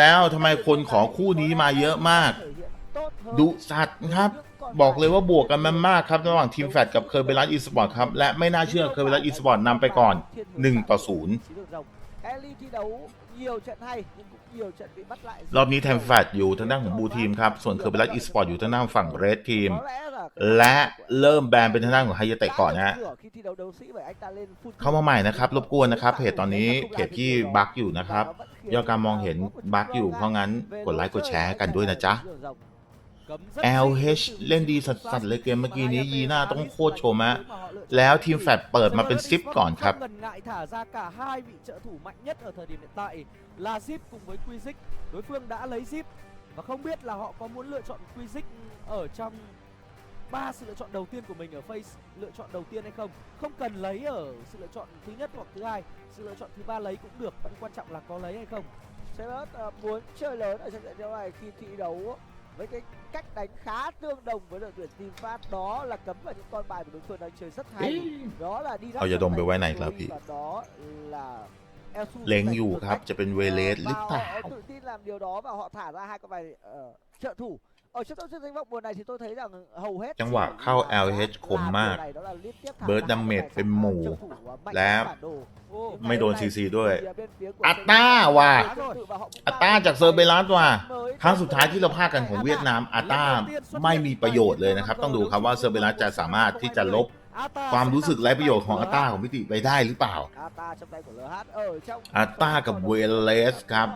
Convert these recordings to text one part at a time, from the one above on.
แล้วทำไมคนขอ คู่นี้มาเยอะมากดุสัตว์ครับ บอกเลยว่าบวกกันมันมากครับระหว่างทีมแฟดกับเคอร์เบลัสอีสปอร์ตครับ และไม่น่าเชื่อเคอร์เบลัสอีสปอร์ตนำไปก่อน 1 ต่อ0รอบนี้แทมแฟดอยู่ ทางด้านของบูทีมครับ ส่วนเคอร์เบลัสอีสปอร์ตอยู่ทางด้านฝั่งเรดทีมและเริ่มแบนเป็นทางด้านของไฮยเตะก่อนนะฮะเข้ามาใหม่นะครับรบกวนนะครับเพจตอนนี้เพจที่บั๊กอยู่นะครับยอดการมองเห็นบั๊กอยู่ เพราะงั้นกดไลค์กดแชร์กันด้วยนะจ๊ะ LH เล่นดีสัสเลยเกมเมื่อกี้นี้ยีน่าต้องโคตรชมะแล้วทีมแฟดเปิดมาเป็นซิปก่อนครับล ba sự lựa chọn đầu tiên của mình ở face lựa chọn đầu tiên hay không không cần lấy ở sự lựa chọn thứ nhất hoặc thứ hai sự lựa chọn thứ ba lấy cũng được vẫn quan trọng là có lấy hay không sẽ uh, à, muốn chơi lớn ở trận trận đấu này khi thi đấu với cái cách đánh khá tương đồng với đội tuyển team phát đó là cấm vào những con bài của đối phương đang chơi rất hay đó là đi giờ đồng bị เอาจะดมไปไว้ไหนครับพี่ đó là เล็งอยู่ครับจะเป็นเวเลสหรือเปล่า ตื่นที่ làm điều đó và họ thả ra hai con bài ờ, trợ thủ จังหวะเข้า LH คมมาก เบิร์ดดัมเมจเป็นหมู่และไม่โดน CC ด้วยอัตตาว่ะอัตตาจากเซอร์เบรัสว่ะครั้งสุดท้ายที่เราพากันของเวียดนามอัตตาไม่มีประโยชน์เลยนะครับ ต้องดูครับว่าเซอร์เบรัสจะสามารถที่จะลบความรู้สึกไร้ประโยชน์ของอัตตาของพิติไปได้หรือเปล่า อัตตากับเวเลสครับ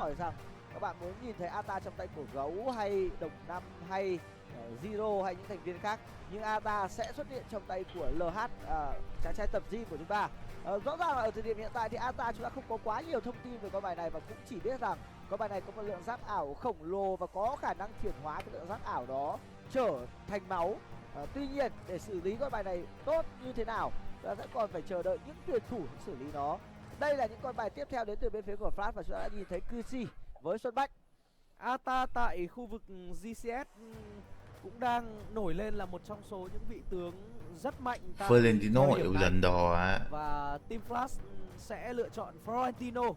các bạn muốn nhìn thấy Ata trong tay của gấu hay đồng năm hay ờ, Zero hay những thành viên khác nhưng Ata sẽ xuất hiện trong tay của LH à, ờ, chàng trai tập gym của chúng ta à, rõ ràng là ở thời điểm hiện tại thì Ata chúng ta không có quá nhiều thông tin về con bài này và cũng chỉ biết rằng con bài này có một lượng giáp ảo khổng lồ và có khả năng chuyển hóa cái lượng giáp ảo đó trở thành máu à, tuy nhiên để xử lý con bài này tốt như thế nào chúng ta sẽ còn phải chờ đợi những tuyển thủ xử lý nó đây là những con bài tiếp theo đến từ bên phía của Flash và chúng ta đã nhìn thấy Kusi với Xuân Bách. Ata tại khu vực GCS cũng đang nổi lên là một trong số những vị tướng rất mạnh Florentino ở lần đó và Team Flash sẽ lựa chọn Florentino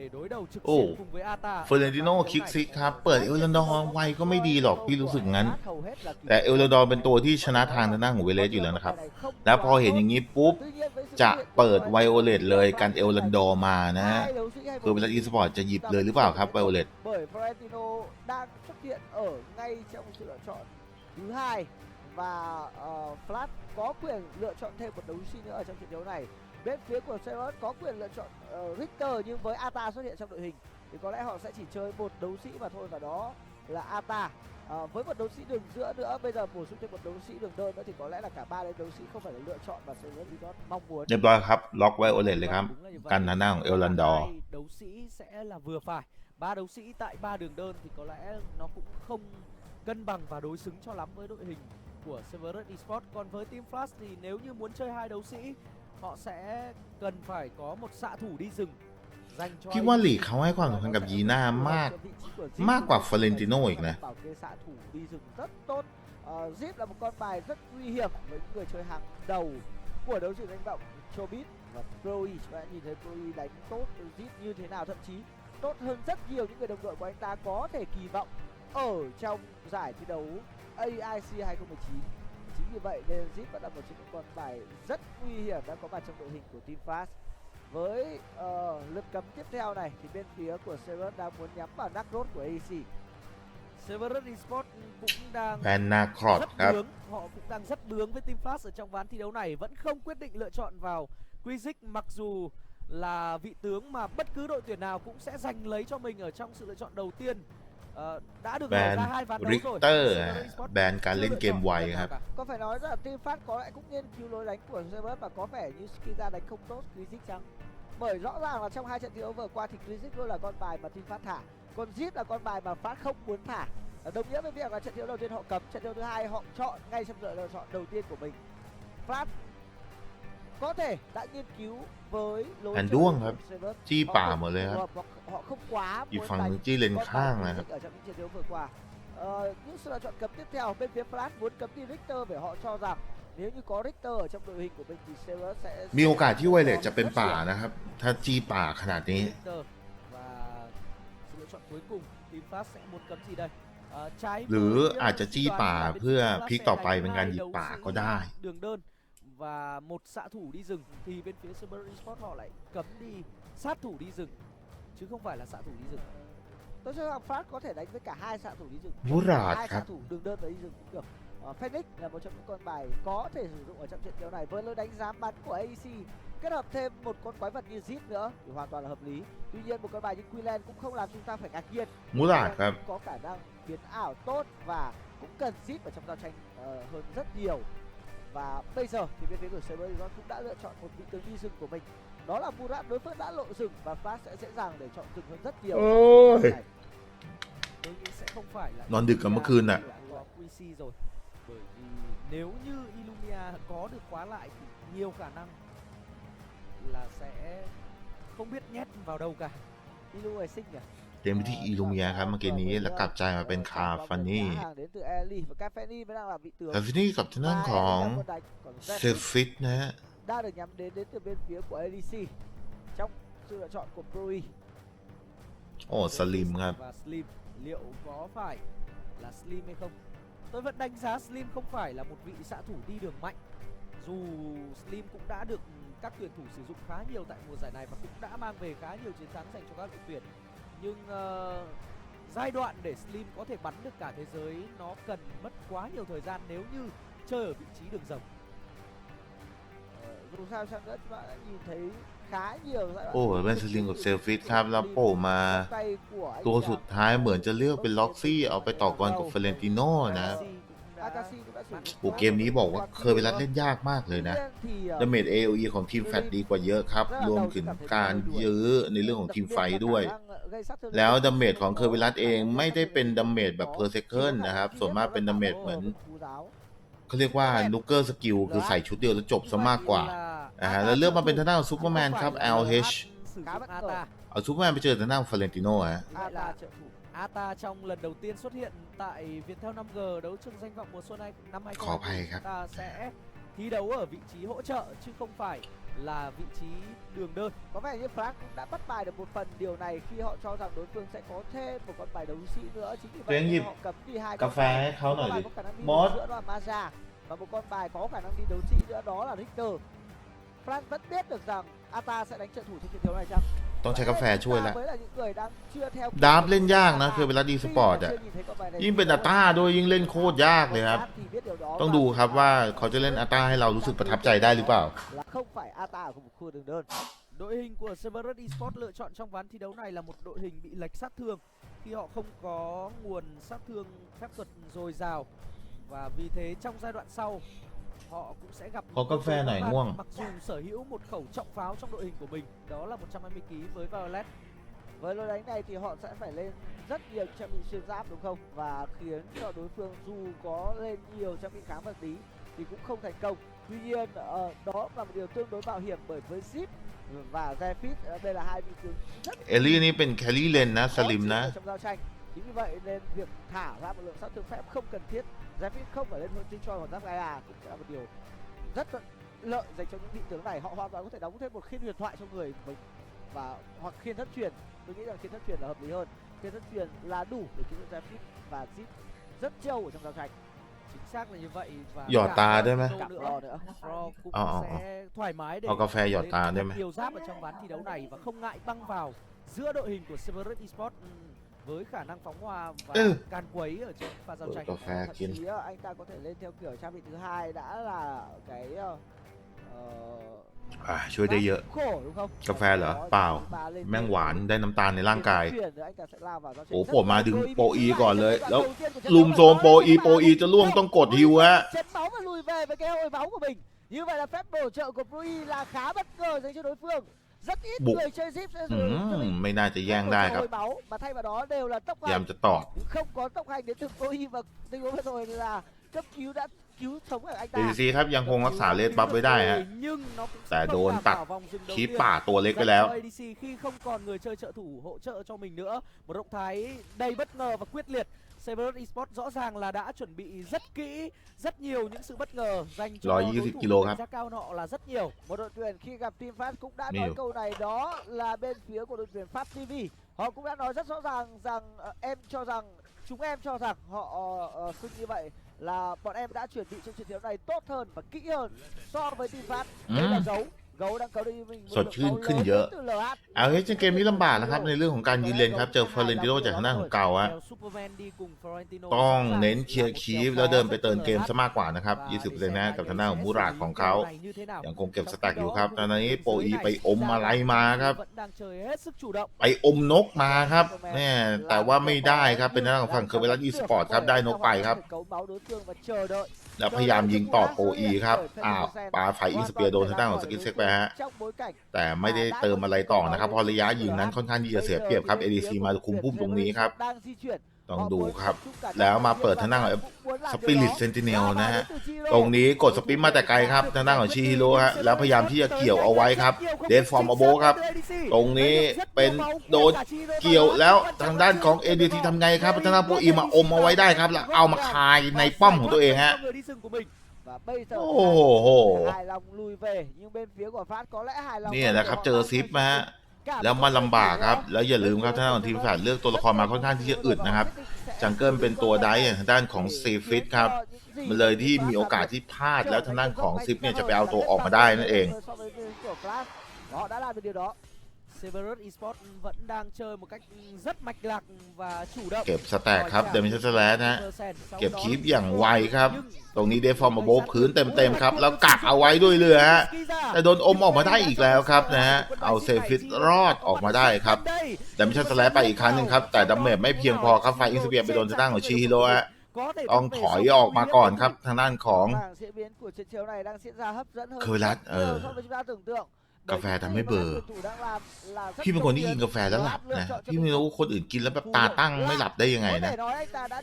để đối đầu trực Ồ, diện cùng với Ata. เฟอร์เรนติโน่คิกซิกครับเปิดเอลเลนดอร์ไวก็ไม่ดีหรอกพี่รู้สึกงั้น แต่เอลเลนดอร์เป็นตัวที่ชนะทางด้านหน้าของเวเลสอยู่แล้วนะครับ แล้วพอเห็นอย่างนี้ปุ๊บ จะเปิดไวโอเลตเลยกันเอลเลนดอร์มานะฮะคือเวลาอีสปอร์ตจะหยิบเลยหรือเปล่าครับไวโอเลต Bởi f l o ต e n t i n o đang x u อ t hiện ở ngay trong sự lựa chọn thứ hai và ờ, Flash có quyền lựa chọn thêm một đấu sĩ nữa ở trong t Bên phía của Sherrod có quyền lựa chọn uh, Richter nhưng với Ata xuất hiện trong đội hình thì có lẽ họ sẽ chỉ chơi một đấu sĩ mà thôi và đó là Ata. À, với một đấu sĩ đường giữa nữa bây giờ bổ sung thêm một đấu sĩ đường đơn nữa thì có lẽ là cả ba đấy đấu sĩ không phải là lựa chọn mà Sherrod mong muốn. lock เรียบร้อยครับล็อกไว้โอเลตเลยครับกันหน้าของเอลลันดอร์ Orlando. đấu sĩ sẽ là vừa phải. Ba đấu sĩ tại ba đường đơn thì có lẽ nó cũng không cân bằng và đối xứng cho lắm với đội hình của Severus Esports còn với Team Flash thì nếu như muốn chơi hai đấu sĩ họ sẽ cần phải có một xạ thủ đi rừng พี่ว่าหลีกเขาให้ความสำคัญกับยีน่ามากมากกว่าฟลอเรนติโนอีกนะ Zip ờ, là một con bài rất nguy hiểm với những người chơi hàng đầu của đấu trường đánh động Chobit và Proe. Chúng ta nhìn thấy Proe đánh tốt Zip như thế nào thậm chí tốt hơn rất nhiều những người đồng đội của anh ta có thể kỳ vọng ở trong giải thi đấu AIC 2019 chính vì vậy nên Zip vẫn là một trong những con bài rất nguy hiểm đang có mặt trong đội hình của Team Fast với uh, lượt cấm tiếp theo này thì bên phía của Severus đang muốn nhắm vào Nakrod của AC Severus Esports cũng đang Benacrot, rất bướng họ cũng đang rất bướng với Team Fast ở trong ván thi đấu này vẫn không quyết định lựa chọn vào Quizic mặc dù là vị tướng mà bất cứ đội tuyển nào cũng sẽ giành lấy cho mình ở trong sự lựa chọn đầu tiên Ờ, Bàn Richter à, Bàn cả lên kèm có phải nói rằng team phát có lẽ cũng nghiên cứu lối đánh của Zebus Và có vẻ như khi ra đánh không tốt Krizik chăng Bởi rõ ràng là trong hai trận thi đấu vừa qua Thì Krizik luôn là con bài mà team phát thả Còn Zip là con bài mà phát không muốn thả ờ, Đồng nghĩa với việc là trận thi đấu đầu tiên họ cấm Trận thi đấu thứ hai họ chọn ngay trong trận lựa chọn đầu tiên của mình Flash có thể đã nghiên cứu với lối Phản đuông hả? Chi Họ bả không mà lên h ả h ọ không quá อีก muốn ฝั่ง h จี้เลนข้าง i นะครับ ở trong h ữ n g n đ ấ những sự lựa chọn cấm tiếp theo bên phía Flash muốn cấm đi Richter bởi họ cho rằng nếu như có Richter ở trong đội hình của mình thì Severus sẽ มีโอกาสที่ไวเลตจะเป็นป่านะครับ ถ้าจี้ป่าขนาดนี้ và sự lựa chọn cuối cùng team Flash sẽ muốn cấm gì đây? หรืออาจจะจี้ป่าเพื่อพลิกต่อไปเป็นการหยิบป่าก็ได้ và một xạ thủ đi rừng thì bên phía Cyber Sport họ lại cấm đi sát thủ đi rừng chứ không phải là xạ thủ đi rừng. Tôi cho rằng Phát có thể đánh với cả hai xạ thủ đi rừng. Vũ rà hai xạ thủ đường đơn và đi rừng cũng được. Uh, Phoenix là một trong những con bài có thể sử dụng ở trong trận đấu này với lối đánh giá bắn của AEC kết hợp thêm một con quái vật như Zip nữa thì hoàn toàn là hợp lý. Tuy nhiên một con bài như Quillen cũng không làm chúng ta phải ngạc nhiên. Muốn là có khả năng biến ảo tốt và cũng cần Zip ở trong giao tranh uh, hơn rất nhiều và bây giờ thì bên phía của Saber cũng đã lựa chọn một vị tướng đi rừng của mình đó là Murat đối phương đã lộ rừng và Flash sẽ dễ dàng để chọn rừng hơn rất nhiều Ôi. tôi nghĩ sẽ không phải là นอนดึกกันเมื่อคืนน่ะ có QC rồi bởi vì nếu như Illumia có được khóa lại thì nhiều khả năng là sẽ không biết nhét vào đâu cả Illumia sinh à เดินไปที่อีลูงเมียครับเมื่อกี้นี้แล้วกลับใจมาเป็นคาฟานี่คาฟานี่กับที่นั่งของเซฟฟิตนะฮะโอ้สล c มครับ ế n đến từ bên phía phải là Slim hay không? Tôi vẫn đánh giá Slim không phải là một vị xạ thủ đi đường mạnh. Dù Slim cũng đã được các tuyển thủ sử dụng khá nhiều tại mùa giải này và cũng đã mang về khá nhiều chiến thắng dành cho các đội tuyển. nhưng uh, giai đoạn để Slim có thể bắn được cả thế giới nó cần mất quá nhiều thời gian nếu như chơi ở vị trí đường rồng dù sao sang đất bạn đã nhìn thấy khá nhiều giai đoạn โอ้เหมือนเป็นสลิงกับเซลฟิตครับแล้วโผล่มา tay của anh ตัว Đàm. สุดท้ายเหมือนจะเลือกเป็นล็อกซี่เอาไปต่อกรกับเฟเรนติโน่นะ Agassi cũng đã- Agassi cũng đã sử dụng โอ้เกมนี้บอกว่าเคยเป็นรัดเล่นยากมากเลยนะ Tuy nhiên thì, ờ, ดาเมจ AOE ของทีมแฟตดีกว่าเยอะครับ รวมถึงการยื้อในเรื่องของทีมไฟด้วย đặc biệt là khả năng แล้วดาเมจของเคอร์วิลัสเองไม่ได้เป็นดาเมจแบบเพอร์เซเคิลนะครับ ส่วนมากเป็นดาเมจเหมือนเขาเรียกว่าลูเกอร์สกิลคือใส่ชุดเดียว แล้ว จบซะมากกว่าอ่าแล้วเลือกมาเป็นท่าน้าซูเปอร์แมนครับ LH เอาซูเปอร์แมนไปเจอท่าน้านฟาเลนติโน่ฮะ Ata trong lần đầu tiên xuất hiện tại Viettel 5G đấu trường danh vọng mùa xuân n ă m 2020 chúng ta sẽ thi đấu ở vị trí hỗ trợ chứ không phải là vị trí đường đơn Có vẻ như Frank cũng đã bắt bài được một phần điều này khi họ cho rằng đối phương sẽ có thêm một con bài đấu sĩ nữa Chính vì vậy họ cấm đi hai cà phê khó nói gì một giữa là Maja và một con bài có khả năng đi đấu sĩ nữa đó là Richter Frank vẫn biết được rằng อาตาสดงจะถูกทีเดียวไหมครับต้องใช้กาแฟช่วยแล้วดับเล่นยากนะคือเวลาดีสปอร์ตอ่ะ ยิ่งเป็นอาตาด้วยยิ่งเล่นโคตรยากเลยครับ ต้องดูครับว่าเขาจะเล่นอาตาให้เรารู้สึกประทับใจได้หรือเปล่าเข้าฝ่ายอาตาของคู่เดินเดินโดยหิงของ Severus Esports lựa chọn trong ván thi đấu này là một đội hình bị lệch sát thương khi họ không có nguồn sát thương phép thuật dồi dào và vì thế trong giai đoạn sau họ cũng sẽ gặp có cà phê này ngoan mặc dù sở hữu một khẩu trọng pháo trong đội hình của mình đó là 120 kg với Violet với lối đánh này thì họ sẽ phải lên rất nhiều trang bị xuyên giáp đúng không và khiến cho đối phương dù có lên nhiều trang bị kháng vật lý thì cũng không thành công tuy nhiên uh, đó là một điều tương đối mạo hiểm bởi với zip và Zephyr ờ, đây là hai vị tướng rất Ellie นี่เป็นแคลรี่เลนนะสลิมนะ trong salim tranh chính vì vậy nên việc thả ra một lượng sát thương phép không cần thiết Zephyr không phải lên hơn trên choi hoặc Zagaya cũng sẽ là một điều rất lợi dành cho những vị tướng này họ hoàn toàn có thể đóng thêm một khiên huyền thoại cho người mình và hoặc khiên thất truyền tôi nghĩ rằng khiên thất truyền là hợp lý hơn khiên thất truyền là đủ để cứu được Zephyr và Zip rất trâu ở trong giao tranh chính xác là như vậy và giỏ tà đấy mà nữa, nữa. Ro cũng ờ, ờ, ờ, sẽ thoải mái để cà phê giỏ tà đấy mà nhiều giáp ở trong ván thi đấu này và không ngại băng vào giữa đội hình của Severus Esports với khả năng phóng hòa và ừ. can quấy ở trên pha giao tranh thậm kiến. chí anh ta có thể lên theo kiểu trang bị thứ hai đã là cái uh, à c h ช่วยได้เ khổ đúng không c à p h ê a sẽ lao vào giao โอ đây n h m t à n มา là ดึ Chloe โป b i ก phổ mà đ ứ n g bộ y đ ầ i c ủ n l u ồ đ â u l ù m xôm Bộ Y, Bộ Y cho l u ô n tông cột hiu á. Chém b ó n và lùi về với cái hồi máu của mình. Như vậy là phép bổ trợ của Brui là khá bất ngờ dành cho đối phương. บุกอืมไม่น่าจะแย่งได้ครับพยายามจะตอดดีซีครับยังคงรักษาเลดบัฟไว้ได้ฮะแต่โดนตัดคีป่าตัวเล็กไปแล้วดีซีที่ไม่มีคนช่วยเหลือช่วยเดลือให้มดรุกดทยได้บัตเนอร์และ quyết liệt Severus Esports rõ ràng là đã chuẩn bị rất kỹ, rất nhiều những sự bất ngờ dành cho Lòi đối thủ đánh giá cao họ là rất nhiều. Một đội tuyển khi gặp team Pháp cũng đã nói câu này đó là bên phía của đội tuyển Pháp TV. Họ cũng đã nói rất rõ ràng rằng uh, em cho rằng chúng em cho rằng họ uh, như vậy là bọn em đã chuẩn bị cho trận đấu này tốt hơn và kỹ hơn so với team Pháp. Đây ừ. là dấu สดชื่นขึ้นเยอะ เอาเฮ้ยเกมนี้ลำบากนะครับในเรื่องของการยืนเลนครับเจอฟลอเรนติโนจากทน้าของเก่าอะต้องเน้นเคลียร์คีฟแล้วเดินไปเติมเกมซะมากกว่านะครับ 20%นะ กับทางน้าของมูราดของเขายังคงเก็บสแต็กอยู่ครับตอนนี้โปอีไปอมอะไรมาครับไปอมนกมาครับเน่แต่ว่าไม่ได้ครับเป็นทาง้าของฝั่งเคอร์เบลัสอีสปอร์ตครับได้นกไปครับแล้วพยายามยิงต่อโปอีครับ อ้าวปาไฟอินสเปียร์โดนทางด้านของสกิทเซ็กไปฮะ แต่ไม่ได้เติมอะไรต่อนะครับ พอระยะยิงนั้นค่อนข้างที่จะเสียเปรียบครับเอดีซีมาคุมพุ่มตรงนี้ครับลองดูครับแล้วมาเปิดทางด้านของสปิริตเซนติเนลนะฮะ ตรงนี้กดสปิมาแต่ไกลครับทางด้านของชีฮิโร่ฮะแล้วพยายามที่จะเกี่ยวเอาไว้ครับเดนฟอร์มอโบครับ ตรงนี้เป็นโดนเกี่ยวแล้วทางด้านของเอเดียทีทำไงครับทางด้านโปอีมาอมเอาไว้ได้ครับ แล้วเอามาคายในป้อมของตัวเองฮะโอ้โหเนี่ยนะครับ เจอซิปมาฮะแล้วมันลำบากครับ แล้วอย่าลืมครับท่านอทีมศาสตร์เลือกตัวละครมาค่อนข้างที่จะอึดนะครับ จังเกิลเป็นตัวได้ทางด้านของซีฟิตครับ มันเลยที่มีโอกาสที่พลาดแล้วท่านด้านของซิฟเนี่ยจะไปเอาตัวออกมาได้นั่นเอง Severus Esports vẫn đang chơi một cách rất mạch lạc và chủ động เก็บสแต็กครับเดมิเชสแลสนะฮะเก็บคลิปอย่างไวครับ ตรงนี้เดฟอร์มาโบะพื้นเต็มๆครับแล้วกักเอาไว้ด้วยเรือฮะแต่โดนอมออกมาได้อีกแล้วครับนะฮะเอาเซฟิตรอดออกมาได้ครับเดมิเชสแลสไปอีกครั้งหนึ่งครับ แต่ดาเมจไม่เพียงพอครับไฟอินสเปียร์ไปโดนทางด้านของชีฮิโร่ฮะต้องถอยออกมาก่อนครับ ทางด้านของเคอร์ลัสเออกาแฟทำให้เบอร์พี่เป็นคนที่กินกาแฟแล้วหลับนะ พี่ไม่รู้คนอื่นกินแล้วแบบตาตั้งไม่หลับได้ยังไงนะ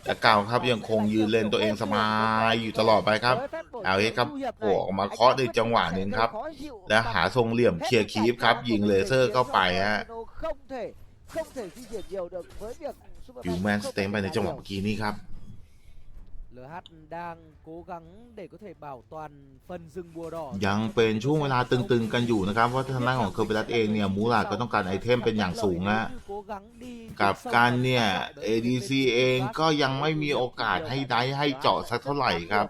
แต่กาวครับยังคงยืนเล่นตัวเองสบายอยู่ตลอดไปครับเอาเอครับโผล่ออกมาเคาะในจังหวะหนึ่งครับ แล้วหาทรงเหลี่ยมเคลียร์คีฟครับ ยิงเลเซอร์เข้าไปฮะยู่แมนสเต็มไปในจังหวะเมื่อกี้นี้ครับ LH đang cố gắng để có thể bảo toàn phần rừng bùa đỏ ยังเป็นช่วงเวลาตึง ๆ กันอยู่ นะครับ เพราะทางด้านของเคอร์เบลัสเองเนี่ย มูลาก็ต้องการไอเทมเป็นอย่างสูงนะกับการเนี่ย ADC เองก็ยังไม่มีโอกาสให้ได้ให้เจาะสักเท่าไหร่ครับ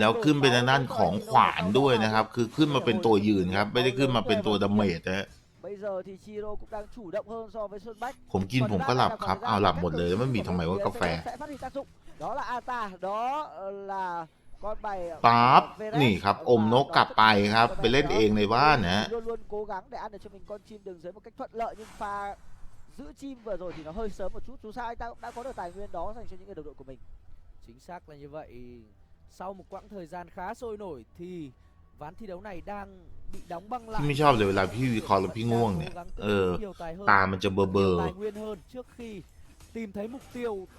แล้วขึ้นเป็นทงด้านของขวานด้วยนะครับ คือขึ้นมาเป็นตัวยืนครับ ไม่ได้ขึ้นมาเป็นตัวดาเมจนะ Bây giờ thì Chiro cũng đang chủ động hơn so với Xuân Bách. ผมกินผมก็หลับครับอ้าวหลับหมดเลยแล้วมันมีทำไมว่ากาแฟ sẽ phát huy tác dụng. Đó là Ata, đó là con bài ปั๊บนี่ครับอมนกกลับไปครับไปเล่นเองในบ้านนะฮะ luôn luôn cố gắng để ăn được cho mình con chim đường dưới một cách thuận lợi nhưng pha giữ chim vừa rồi thì nó hơi sớm một chút. Dù sao anh ta cũng đã có được tài nguyên đó dành cho những người đồng đội của mình. Chính xác là như vậy. Sau một quãng thời gian khá sôi nổi thì พี่ไม่ชอบเลยเวลาพี่วิเคราะห์แล้วพี่ง่วงเนี่ยเออ ตามันจะเบอเบอ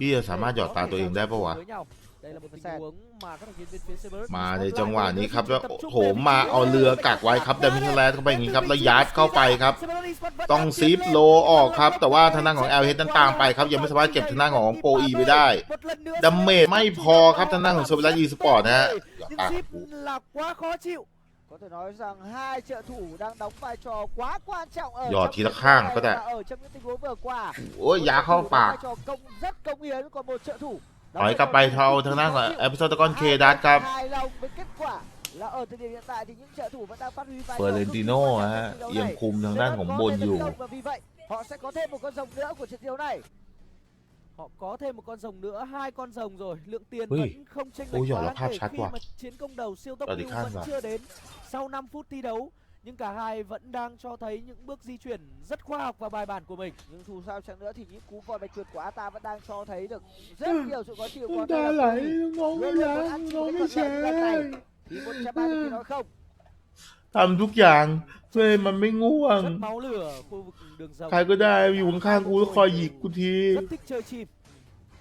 พี่จะสามารถหยอดตาตัวเองได้ป n วะมาในจังหวะนี้ครับแล้วโหมมาเอาเรือกักไว้ครับดมิลแลนเข้าไปอย่างนี้ครับแล้วยัดเข้าไปครับ ต้องซีฟโลออกครับแต่ว่าทาาของแอลเฮดนั้นตามไปครับยังไม่สามารถเก็บทาาของโปอีไปได้ดัมเมจไม่พอครับทาาของโซเวลัสอีสปอร์ตนะฮะ có thể nói rằng hai trợ thủ đang đóng vai trò quá quan trọng ở หยอด trong ที trận ละ đấu ข้าง này ก็ได้ và ở trong những tình huống vừa qua โอ้ย Một ยา trợ เข้า thủ đóng ปาก vai trò công rất công hiến còn một trợ thủ đóng ถอย vai กลับ trò ไป vô เทา cùng ทางด้าน khó ของ chịu. เอพิโซดตะกอนเค Ai ดัส cũng ครับ hài lòng với kết quả là ở thời điểm hiện tại thì những trợ thủ vẫn đang phát huy vai เฟอ trò ร์เร cực น kỳ ติโน่ quan trọng ฮะ trong trận đấu เอี่ยม này. คุมทางด้าน Sẽ ของ có บน thêm อยู่ tấn công và vì vậy họ sẽ có thêm một con rồng nữa của trận đấu này Họ có thêm một con rồng nữa, hai con rồng rồi. Lượng tiền Ui. vẫn không tranh lệch quá đáng kể khi mà chiến công đầu siêu tốc lưu vẫn chưa đến. Sau 5 phút thi đấu, nhưng cả hai vẫn đang cho thấy những bước di chuyển rất khoa học và bài bản của mình nhưng dù sao chẳng nữa thì những cú vòi bạch tuyệt của ta vẫn đang cho thấy được rất ừ. nhiều sự có chiều của ta lại ngón cái lá ngón cái xe thì một trăm ba thì nói không thuốc vàng ตัวเองมันไม่ง่วง rất máu lửa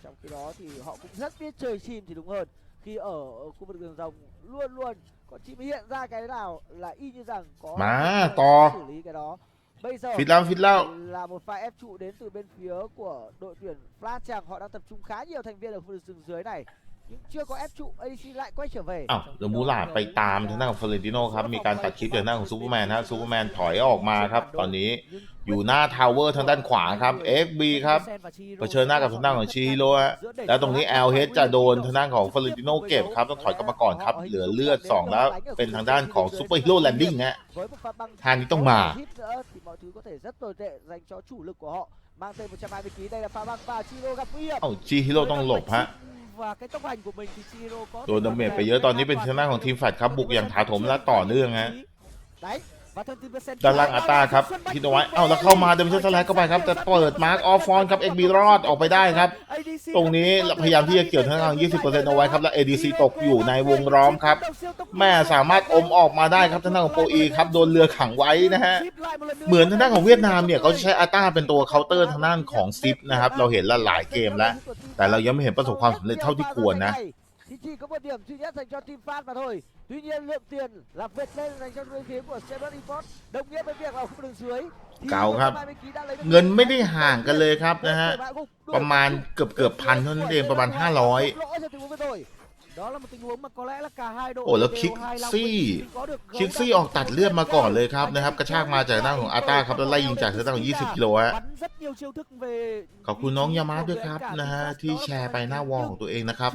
trong khi đó thì họ cũng rất biết chơi chim thì đúng hơn khi ở khu vực đường rồng luôn luôn có chim hiện ra cái nào là y như rằng có Má, to. xử lý cái đó bây giờ ฟิตแล้วฟิตแล้ว là một pha ép trụ đến từ bên phía của đội tuyển Flash chàng họ đang tập trung khá nhiều thành viên ở khu vực rừng dưới này chưa có ép trụ AC lại quay trở về อ้าวเดี๋ยวมูลาดไปตามทางด้านของเฟอรเรนติโนครับมีการตัดคลิปจากหน้านของซูเปอร์แมนฮะซูเปอร์แมนถอยออกมาครับตอนนี้อยู่หน้าทาวเวอร์ทางด้านขวาครับ FB ครับเผชิญหน้ากับทางด้านของชิฮิโร่ฮะแล้วตรงนี้แอลเฮดจะโดนทางด้านของเฟอรเรนติโนเก็บครับต้องถอยกลับมาก่อนครับเหลือเลือด 2 แล้วเป็นทางด้านของซูเปอร์ฮีโร่แลนดิ้งฮะทางนี้ต้องมาเอ้าชิฮิโร่ต้องหลบฮะ và cái tốc hành của mình thì Chiro có โดนดาเมจไปเยอะตอนนี้เป็นชนะของทีมแฟดครับบุกอย่างถาโถมและต่อเนื่องฮะ à t n n ด้านล่างอาตาครับทินเอาไว้เอ้าแล้วเข้ามาเดมเชสเลด์เข้าไปครับแต่เปิดมาร์คออฟฟอนครับเอ็กบีรอดออกไปได้ครับ ตรงนี้พยายามที่จะเกี่ยวทางทาง20%เอาไว้ครับและีซีตกอยู่ในวงล้อมครับ แม่สามารถอมออกมาได้ครับทางด้านของโปรอีครับโดนเรือขังไว้นะฮะ เหมือนทางด้านของเวียดนามเนี่ยเขาจะใช้อาต้าเป็นตัวเคาน์เตอร์ทางด้านของซิปนะครับเราเห็นละหลายเกมแล้วแต่เรายังไม่เห็นประสบความสำเร็จเท่าที่ควรนะ เก่าครับ เงินไม่ได้ห่างกันเลยครับนะฮะ ประมาณเกือบเกือบพันเท่านั้นเองประมาณห้าร้อย đó là một tình huống mà có lẽ là cả hai đội Ủa, đều hài lòng si. kick k c si ออกตัดเลือดมาก่อนเลยครับ นะครับกระชากมาจากหน้าของอาตาครับ แล้วไล่ยิงจากหน้นทาง20กิโลฮะขอบคุณน้องยามาด้วยครับ นะฮะที่แชร์ไปหน้าวอลของตัวเองนะครับ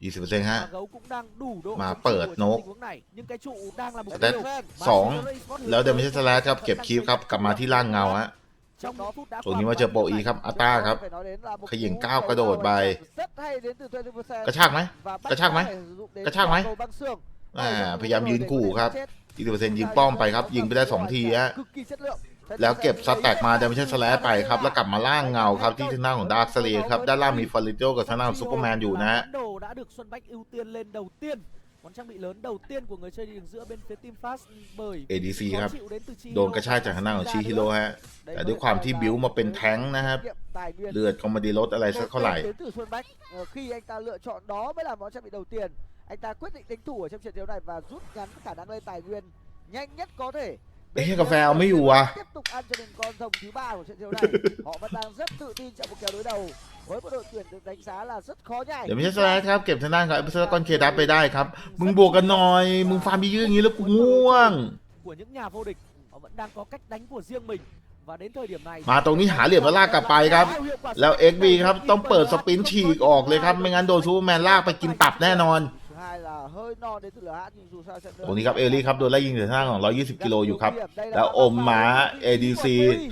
20%ฮะมาเปิดนกสองแล้วเดี๋ยวไม่ใช่สลัดครับ เก็บคิปครับ กลับมาที่ล่างเงาฮะตรวนี้มาเจอโปอีครับอาตาครับ ขยิงก้าวกระโดดไป กระชากไหมกระชากไหมกระชากไหมพยายามยืนขู่ครับอีกเปอร์เซ็นต์ยิงป้อมไปครับ ยิงไปได้สองทีฮะแล้วเก็บสแต็กมาแต่ไม่ใช่สแลปไปครับ แล้วกลับมาล่างเงาครับ ที่ทางด้านของดาร์คสเลียครับ ด้านล่างมีฟาริโจกับทางด้านซูเปอร์แมนอยู่นะฮะ món trang bị lớn đầu tiên của người chơi đi đường giữa bên phía team fast bởi ADC ครับโดนกระชากจากทางหน้าของชีฮิโร่ฮะแต่ด้วยความที่บิวมาเป็นแท้งนะครับ เลือดก็ไม่ได้ลดอะไรสักเท่าไหร่ khi anh ta lựa chọn đó mới là món trang bị đầu tiên anh ta quyết định đánh thủ ở trong trận đấu này và rút ngắn khả năng lên tài nguyên nhanh nhất có thể เฮ้ยกาแฟเอาไม่อยู่อ่ะเดี๋ยวไม่ใช่สไล์ครับ เก็บทางด้านของเอเซอร์ซอนเคดับไปได้ครับ มึงบวกกันหน่อย มึงฟาร์มเยอะอย่างนี้แล้วกูง่วง những nhà vô địch họ vẫn đang có cách đánh của riêng mình và đến thời điểm này มาตรงนี้หาเหลี่ยมแล้วลากกลับไปครับ แล้ว XB ครับ ต้องเปิดสปรินต์ฉีกออกเลยครับ ไม่งั้นโดนซูเปอร์แมนลากไปกินตับแน่นอนตรงนี้ครับ เอลี่ครับ โดนไล่ยิงเหลือางของ 120 กิโลอยู่ครับ แล้วอมมา ADC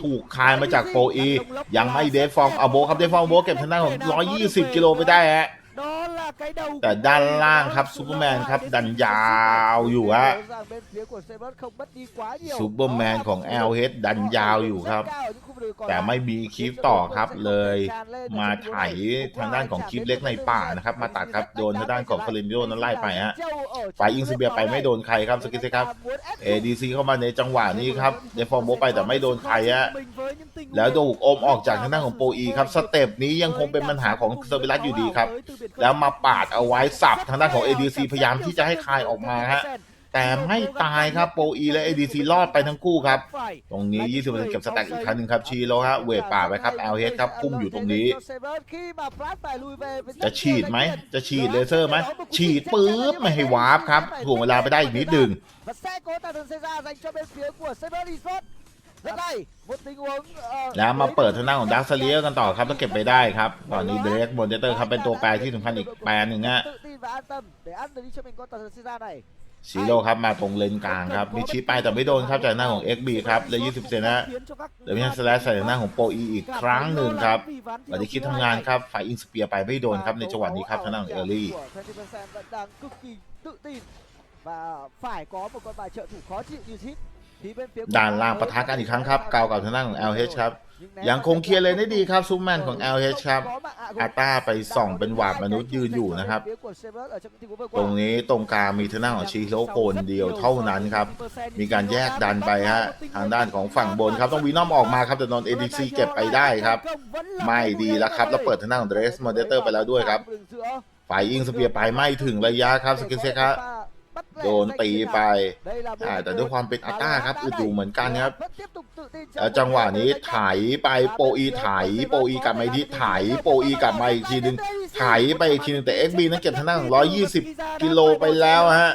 ถูกคายมาจากโปอียังไม่เดฟฟอร์มอโบ ครับเดฟฟอร์มโบเก็บทนาของ 120 กิโลไปได้ฮะแต่ด้านล่างครับซูเปอร์แมนครับ ดันยาวอยู่ฮะซูเปอร์แมนของแอลเฮดดันยาวอยู่ครับ แต่ไม่มีคลิปต่อครับเลยมาไถทางด้านของคลิปเล็กในป่า นะครับ มาตัดครับ โดนทางด้านของคาริิโดนั้นไล่ไปฮะไปอิงซิเบียไปไม่ โดน ใครครับสกิสครับเอดีซีเข้ามาในจังหวะนี้ครับเดฟอร์โบไปแต่ไม่โดนใครฮะแล้วดูกอมออกจากทางด้านของโปอีครับสเต็ปนี้ยังคงเป็นปัญหาของเซอร์บรัสอยู่ดีครับ แล้วมาปาดเอาไว้สับทางด้านของ ADC พยายามที่จะให้คายออกมาฮะแต่ไม่ตายครับโปอีและ ADC รอดไปทั้งคู่ครับ ตรงนี้ยี่สิบเปอร์์เเซ็นตก็บสแต็กอีกครั้งหนึ่งครับชีโลฮะเวทป่าไปครับ LH ครับคุ้มอยู่ตรงนี้ จะฉีดไหมจะฉีดเลเซอร์ไหมฉีดปึ๊บไม่ให้วาร์ปครับถ่วงเวลาไปได้อีกนิดหนึ่งแล้วมาเปิดทางด้านของดักซเลียกันต่อครับต้องเก็บไปได้ครับตอนนี้เดรกบนเดเตอร์ครับเป็นตัวแปรที่สำคัญอีกแปรหนึ่งฮะซีโร่ครับมาตรงเลนกลางครับมีชี้ไปแต่ไม่โดนครับจากหน้าของ XB ครับเลยี่สิบเซนนะเดี๋ยวมีสแลสใส่หน้าของโปอีอีกครั้งหนึ่งครับบัดนี้คิดทำงานครับฝ่ายอิงสเปียร์ไปไม่โดนครับ ในจังหวะนี้ครับทางหน้าของเอลลี่ và phải ม ó một con bài trợ thủ khó อ h ị u như ด้านล่างประทะกันอีกครั้งครับเกาเก่าทางด้านของ LH ครับยังคงเคลียร์เลยได้ดีครับซูมแมนของ LH ครับอาต้าไปส่องเป็นหวาดมนุษย์ยืนอยู่นะครับตรงนี้ตรงกลางมีทางด้านของชีโรโกนเดียวเท่านั้นครับมีการแยกดันไปฮะทางด้านของฝั่งบนครับต้องวีนอมออกมาครับแต่นอนเอดีซีเก็บไปได้ครับไม่ดีแล้วครับแล้วเปิดทางด้านของเดรสมอเดเตอร์ไปแล้วด้วยครับฝ่ายยิงสเปียร์ไปไม่ถึงระยะครับสกินเซคะโดนตีไปแต่ด้วยความเป็นอัต้าครับอดยู่เหมือนกันครับจังหวะนี้ไถไปโปอีไถโปอีกลับมาที่ไถโปอีกลับมาอีกทีนึงไถไปอีกทีนึงแต่เอ็กบีนั้นเก็บทานั่งร้อยยี่สิบกิโลไปแล้วฮะ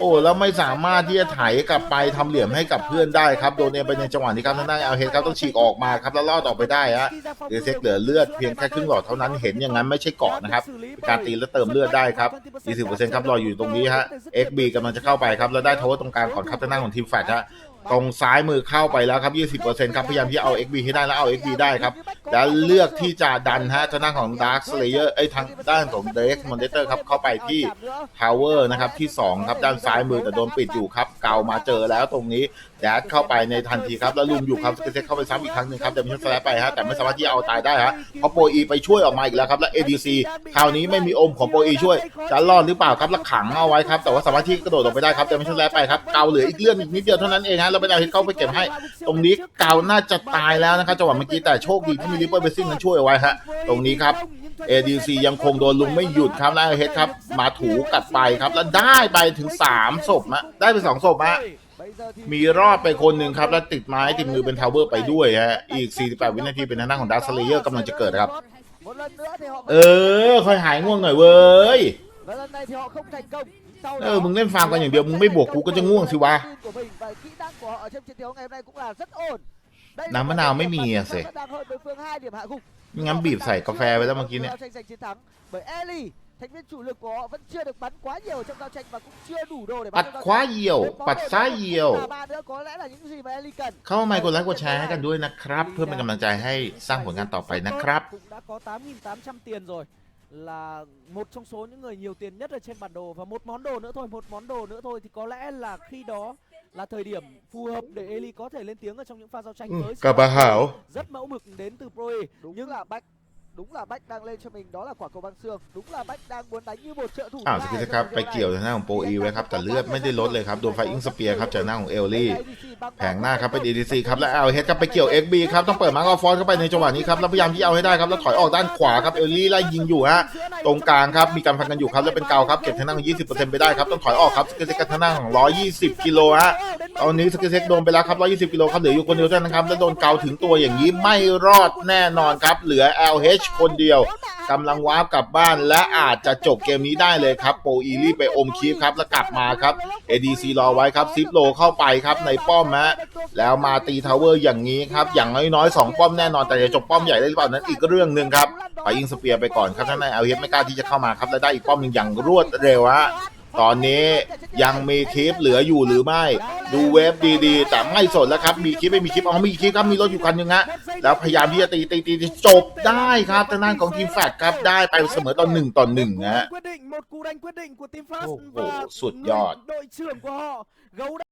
โอ้แล้วไม่สามารถที่จะไถกลับไปทำเหลี่ยมให้กับเพื่อนได้ ครับโดนเี่ยไปในจังหวะนี้ครับทางด้าเอาเฮดครับต้องฉีกออกมาครับแล้วลอดออกไปได้ฮะเดเซ็กเหลือเลือดเพียงแค่ครึ่งหลอดเท่านั้น เห็นอย่างนั้นไม่ใช่เกาะนะครับ การตีและเติมเลือดได้ครับ20%ครับรออยู่ตรงนี้ ฮะเ XB กำลังจะเข้าไปครับแล้วได้โทษตรงกลางก่อนครับทางน้าของทีมแฟ์ฮะตรงซ้ายมือเข้าไปแล้วครับ20%ครับพยายามที่เอา XB ให้ได้แล้วเอา XB ได้ครับ แล้วเลือกที่จะดันฮะทางด้านของ Dark Slayer ไอ้ทางด้านของ Dark Monitor ครับเข้าไปที่ p o w e r นะครับที่2 ครับด้านซ้ายมือแต่โดนปิดอยู่ครับเกามาเจอแล้วตรงนี้แดดเข้าไปในทันทีครับ แล้วลุมอยู่ครับสเกเซ็ตเข้าไปซ้ำอีกครั้งหนึ่งครับแต่ม่ชชั่นสแลไปฮะแต่ไม่สามารถที่เอาตายได้ฮะเพราะโปอีไปช่วยออกมาอีกแล้วครับและ ADC คราวนี้ไม่มีอมของโปอีช่วย จะรอดหรือเปล่าครับแล้วขังเอาไว้ครับแต่ว่าสามารถที่กระโดดอกไปได้ครับแต่ม่ชันสแลไปครับเกาเหลืออีกเลื่อนอีกนิดเดียวเท่านั้นเองฮะแล้วไปดเอาเฮดเข้าไปเก็บให้ ตรงนี้เกาน่าจะตายแล้วนะครับจังหวะเมื่อกี้แต่โชคดีที่มีลิเบอร์เบซิ่งนั้นช่วยเอาไว้ฮะ ตรงนี้ครับ ADC ยังคงโดนลุงไม่หยุดครับแล้วเฮดครับ มาถู กัดไปครับ แล้วได้ไปถึง3ศพมะได้ไป 2ศพมะมีรอบไปคนหนึ่งครับ แล้วติดไม้ติดมือเป็นทาวเวอร์ ไปด้วยฮะ อีก48วินาทีเป็นหน้าของดาร์สเลเยอร์กำลังจะเกิดครับ เออคอยหายง่วงหน่อยเว้ยเออ มึงเล่นฟาร์มกันอย่างเดียวมึงไม่บวกกูก็จะง่วงสิวะ của họ ở trong chiến đấu ngày hôm nay cũng là rất ổn làm bữa nào mới mì à sẽ ngắm bịp xảy cà phê với ra một kia này bởi Eli, thành viên chủ lực của họ vẫn chưa được bắn quá nhiều trong giao tranh và cũng chưa đủ đồ để bắn quá nhiều nhiều. nữa có lẽ là những gì mà ปัดซ้ายเดียวเข้ามาไกดไลค์กดแชร์ให้กันด้วยนะครับเพื่อเป็นกำลังใจให้สร้างผลงานต่อไปนะครับ cũng đã có 8.800 tiền rồi là một trong số những người nhiều tiền nhất ở trên bản đồ và một món đồ nữa thôi một món đồ nữa thôi thì có lẽ là khi đó là thời điểm phù hợp để Eli có thể lên tiếng ở trong những pha giao tranh ừ, tới. Cả bà Hảo. Rất mẫu mực đến từ Proe, đúng là bách. đúng là bách đang lên cho mình đó là quả cầu băng xương đúng là bách đang muốn đánh như một trợ thủ อ้าวสกิลครับไปเกี่ยวทางหน้าของโปอีไว้ครับแต่เลือดไม่ได้ลดเลยครับโดนไฟอิงสเปียร์ครับจากหน้าของเอลลี่แผงหน้าครับไปดีดีซีครับและเอลเฮดครับไปเกี่ยวเอ็กบีครับต้องเปิดมาร์กอฟอนเข้าไปในจังหวะนี้ครับแล้วพยายามที่เอาให้ได้ครับแล้วถอยออกด้านขวาครับเอลลี่ไล่ยิงอยู่ฮะตรงกลางครับมีการพันกันอยู่ครับแล้วเป็นเกาครับเก็บทางหน้าของยี่สิบเปอร์เซ็นต์ไปได้ครับต้องถอยออกครับสกิลเซ็กทางหน้าของร้อยยี่สิบกิโลฮะตอนนี้สกิลเซ็กโดนไปแล้วครับร้อยยี่สิบกิโลครับเหลืออยู่คนเดียวเท่านั้นครับแล้วโดนเกาถึงตัวอย่าง นี้ไม่รอดแน่นอนครับเหลือ LH ชคนเดียวกำลังวาร์ปกลับบ้านและอาจจะจบเกมนี้ได้เลยครับโปอีลี่ไปอมคีฟครับ แล้วกลับมาครับ ADC รอไว้ครับ ซิปโลเข้าไปครับในป้อมฮะแล้วมาตีทาวเวอร์อย่างนี้ครับ อย่างน้อยๆ2ป้อมแน่นอนแต่จะจบป้อมใหญ่ได้หรือเปล่านั้นอีกเรื่องหนึ่งครับ ไปยิงสเปียร์ไปก่อนครับท่านนายเอลเฮดไม่กล้าที่จะเข้ามาครับและได้อีกป้อมหนึ่งอย่างรวดเร็วฮะตอนนี้ยังมีคลิปเหลืออยู่หรือไม่ดูเว็บดีๆ แต่ไม่สดแล้วครับ มีคลิปไม่มีคลิปอ๋อมีคลิปครับมีรถอยู่คันนึงฮะแล้วพยายามที่จะตีตีตีจบได้ครับทางด้านของทีมแฟดครับได้ไปเสมอตอนหนึ่งตอนหนึ่งนะฮะโอ้โหสุดยอด